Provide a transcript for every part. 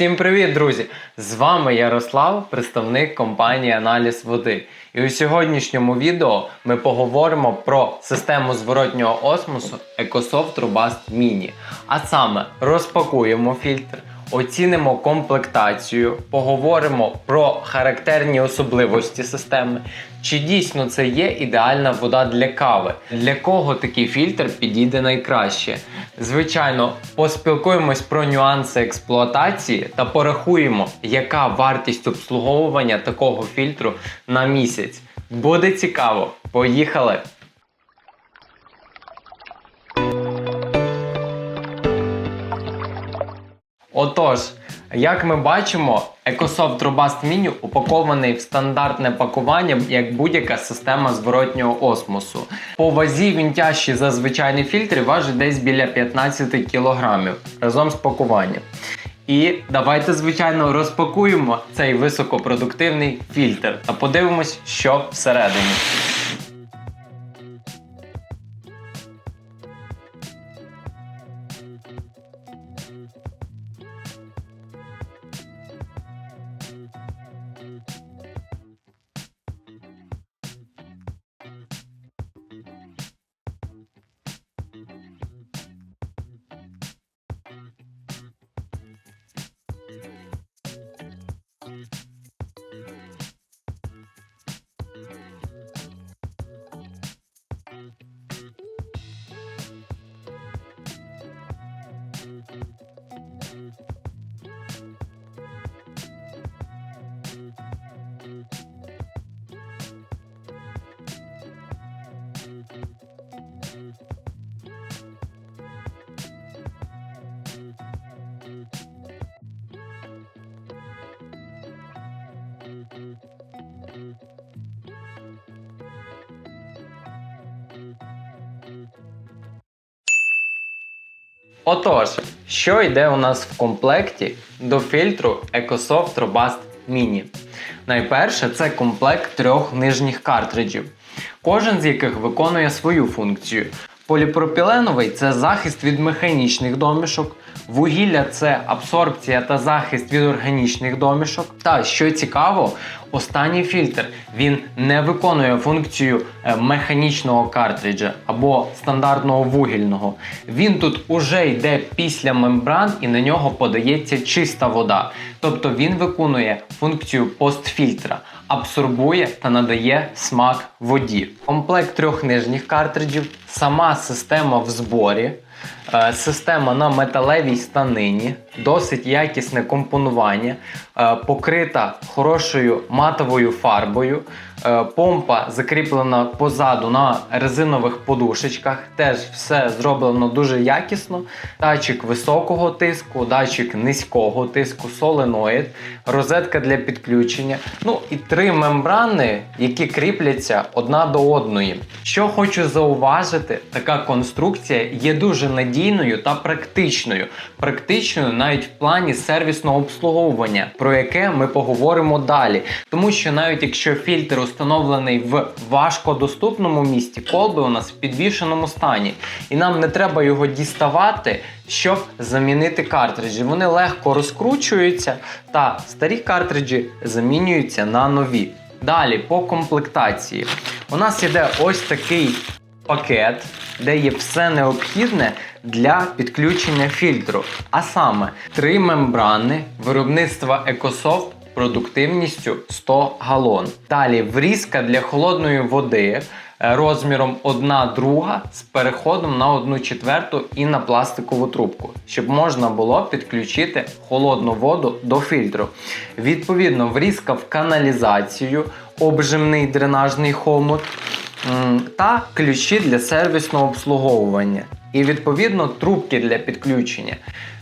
Всім привіт, друзі! З вами Ярослав, представник компанії Аналіз води. І у сьогоднішньому відео ми поговоримо про систему зворотнього осмосу EcoSoft Robust Mini. А саме розпакуємо фільтр, оцінимо комплектацію, поговоримо про характерні особливості системи. Чи дійсно це є ідеальна вода для кави? Для кого такий фільтр підійде найкраще? Звичайно, поспілкуємось про нюанси експлуатації та порахуємо, яка вартість обслуговування такого фільтру на місяць. Буде цікаво. Поїхали! Отож, як ми бачимо, EcoSoft Robust Mini упакований в стандартне пакування, як будь-яка система зворотнього осмосу. По вазі він тяжчий за звичайний фільтр важить десь біля 15 кг разом з пакуванням. І давайте, звичайно, розпакуємо цей високопродуктивний фільтр та подивимось, що всередині. Отож, що йде у нас в комплекті до фільтру EcoSoft Robust Mini? Найперше, це комплект трьох нижніх картриджів, кожен з яких виконує свою функцію. Поліпропіленовий це захист від механічних домішок, вугілля це абсорбція та захист від органічних домішок. Та що цікаво, останній фільтр він не виконує функцію е, механічного картриджа або стандартного вугільного. Він тут уже йде після мембран і на нього подається чиста вода. Тобто він виконує функцію постфільтра, абсорбує та надає смак воді. Комплект трьох нижніх картриджів, сама система в зборі. Е, Система на металевій станині, досить якісне компонування, е, покрита хорошою матовою фарбою. Е, Помпа закріплена позаду на резинових подушечках. Теж все зроблено дуже якісно. Датчик високого тиску, датчик низького тиску, соленоїд, розетка для підключення. Ну і три мембрани, які кріпляться одна до одної. Що хочу зауважити, така конструкція є дуже надійною та практичною. Практичною навіть в плані сервісного обслуговування, про яке ми поговоримо далі. Тому що навіть якщо фільтр установлений в важкодоступному місці, колби у нас в підвішеному стані, і нам не треба його діставати, щоб замінити картриджі. Вони легко розкручуються, та старі картриджі замінюються на нові. Далі по комплектації. У нас іде ось такий пакет, де є все необхідне для підключення фільтру. А саме три мембрани виробництва EcoSoft продуктивністю 100 галон. Далі врізка для холодної води е, розміром 1 друга з переходом на 1 четверту і на пластикову трубку, щоб можна було підключити холодну воду до фільтру. Відповідно, врізка в каналізацію, обжимний дренажний хомут та ключі для сервісного обслуговування. І відповідно трубки для підключення.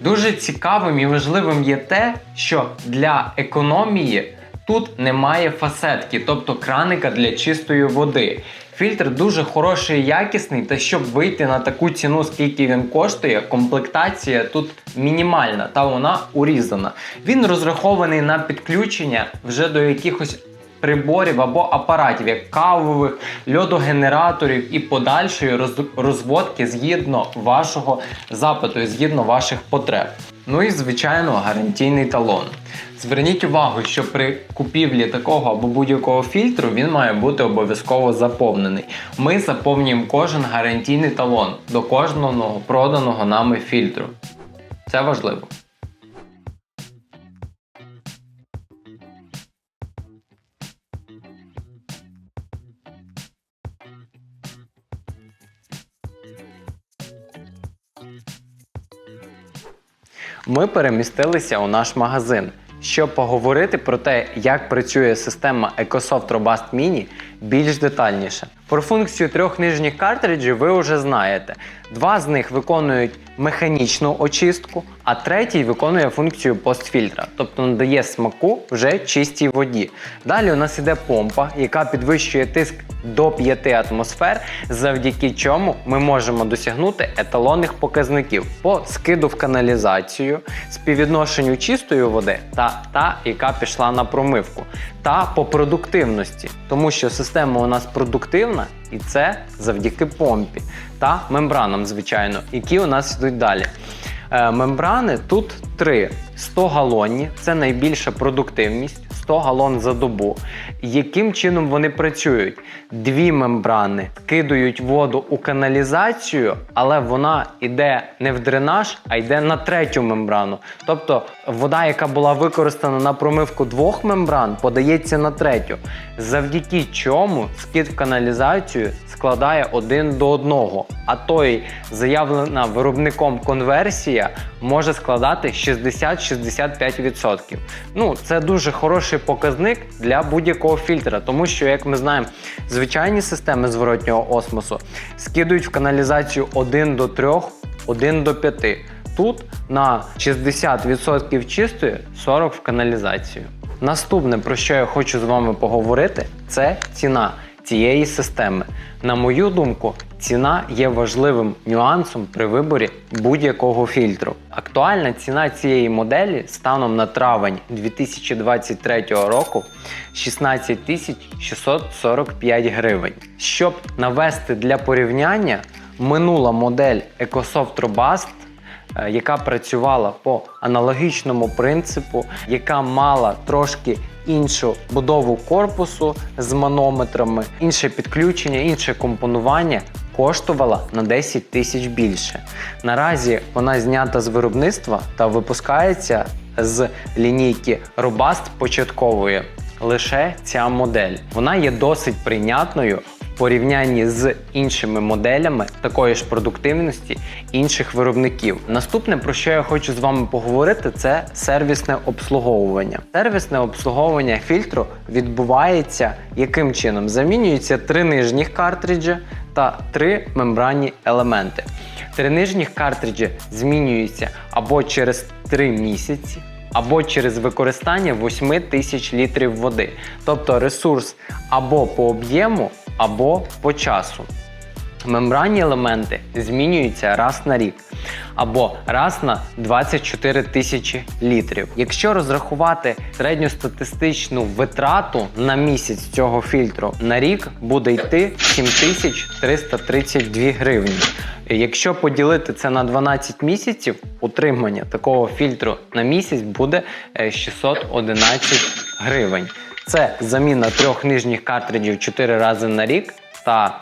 Дуже цікавим і важливим є те, що для економії тут немає фасетки, тобто краника для чистої води. Фільтр дуже хороший і якісний, та щоб вийти на таку ціну, скільки він коштує, комплектація тут мінімальна та вона урізана. Він розрахований на підключення вже до якихось приборів або апаратів, як кавових, льодогенераторів і подальшої розводки згідно вашого запиту, і згідно ваших потреб. Ну і звичайно гарантійний талон. Зверніть увагу, що при купівлі такого або будь-якого фільтру він має бути обов'язково заповнений. Ми заповнюємо кожен гарантійний талон до кожного проданого нами фільтру. Це важливо. Ми перемістилися у наш магазин, щоб поговорити про те, як працює система EcoSoft Robust Mini більш детальніше. Про функцію трьох нижніх картриджів ви вже знаєте. Два з них виконують механічну очистку, а третій виконує функцію постфільтра, тобто надає смаку вже чистій воді. Далі у нас іде помпа, яка підвищує тиск до 5 атмосфер, завдяки чому ми можемо досягнути еталонних показників по скиду в каналізацію, співвідношенню чистої води та та, яка пішла на промивку, та по продуктивності, тому що система у нас продуктивна, і це завдяки помпі та мембранам, звичайно, які у нас йдуть далі. Е, Мембрани тут три: 100 галонні, це найбільша продуктивність, 100 галон за добу. Яким чином вони працюють? Дві мембрани кидають воду у каналізацію, але вона йде не в дренаж, а йде на третю мембрану. Тобто вода, яка була використана на промивку двох мембран, подається на третю. Завдяки чому скид в каналізацію складає один до одного, а той заявлена виробником конверсія може складати 60-65%. Ну, це дуже хороший показник для будь-якого фільтра, тому що, як ми знаємо, звичайні системи зворотнього осмосу скидують в каналізацію 1 до 3, 1 до 5. Тут на 60% чистої, 40% в каналізацію. Наступне, про що я хочу з вами поговорити, це ціна цієї системи. На мою думку, ціна є важливим нюансом при виборі будь-якого фільтру. Актуальна ціна цієї моделі станом на травень 2023 року 16 645 гривень. Щоб навести для порівняння, минула модель EcoSoft Robust е, яка працювала по аналогічному принципу, яка мала трошки іншу будову корпусу з манометрами, інше підключення, інше компонування. Коштувала на 10 тисяч більше. Наразі вона знята з виробництва та випускається з лінійки Robust початкової. Лише ця модель. Вона є досить прийнятною порівнянні з іншими моделями такої ж продуктивності інших виробників. Наступне, про що я хочу з вами поговорити, це сервісне обслуговування. Сервісне обслуговування фільтру відбувається яким чином? Замінюються три нижніх картриджі та три мембранні елементи. Три нижніх картриджі змінюються або через 3 місяці, або через використання 8 тисяч літрів води. Тобто ресурс або по об'єму, або по часу. Мембранні елементи змінюються раз на рік або раз на 24 тисячі літрів. Якщо розрахувати середньостатистичну витрату на місяць цього фільтру на рік буде йти 7332 гривні. Якщо поділити це на 12 місяців, утримання такого фільтру на місяць буде е, 611 гривень. Це заміна трьох нижніх картриджів 4 рази на рік та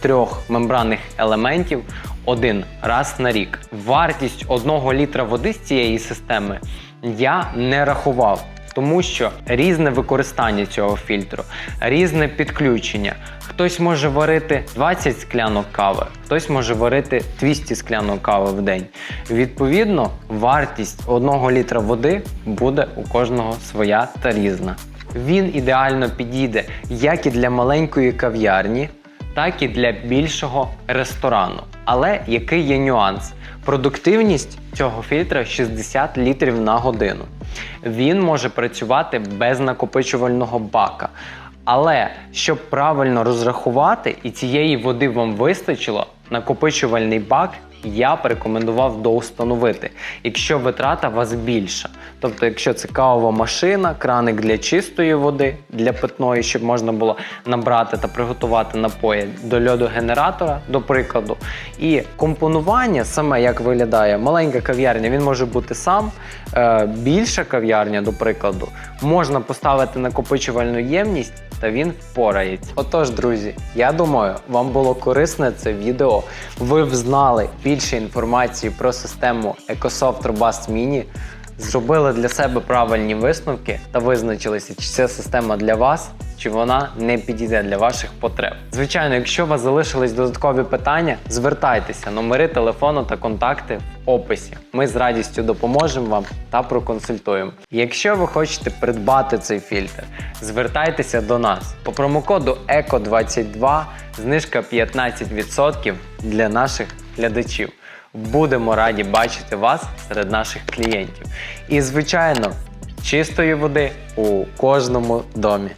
трьох мембранних елементів один раз на рік. Вартість одного літра води з цієї системи я не рахував. Тому що різне використання цього фільтру, різне підключення. Хтось може варити 20 склянок кави, хтось може варити 200 склянок кави в день. Відповідно, вартість одного літра води буде у кожного своя та різна. Він ідеально підійде як і для маленької кав'ярні, так і для більшого ресторану. Але який є нюанс? Продуктивність цього фільтра 60 літрів на годину. Він може працювати без накопичувального бака. Але щоб правильно розрахувати і цієї води вам вистачило, накопичувальний бак я б рекомендував доустановити, якщо витрата вас більша. Тобто, якщо це кавова машина, краник для чистої води, для питної, щоб можна було набрати та приготувати напої до льодогенератора, до прикладу. І компонування, саме як виглядає маленька кав'ярня, він може бути сам, е, більша кав'ярня, до прикладу, можна поставити накопичувальну ємність. Та він впорається. Отож, друзі, я думаю, вам було корисне це відео. Ви взнали більше інформації про систему EcoSoft Robust Mini, зробили для себе правильні висновки та визначилися, чи ця система для вас, чи вона не підійде для ваших потреб. Звичайно, якщо у вас залишились додаткові питання, звертайтеся, номери телефону та контакти в описі. Ми з радістю допоможемо вам та проконсультуємо. Якщо ви хочете придбати цей фільтр, звертайтеся до нас по промокоду ECO22 знижка 15% для наших глядачів. Будемо раді бачити вас серед наших клієнтів. І, звичайно, чистої води у кожному домі.